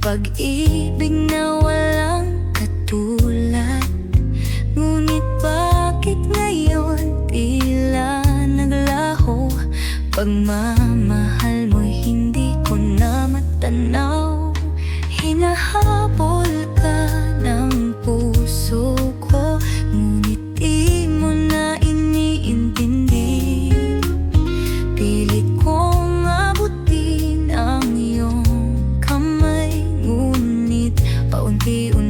pag-ibig na walang katulad. Ngunit bakit ngayon tila naglaho? Pagmamahal unti-unti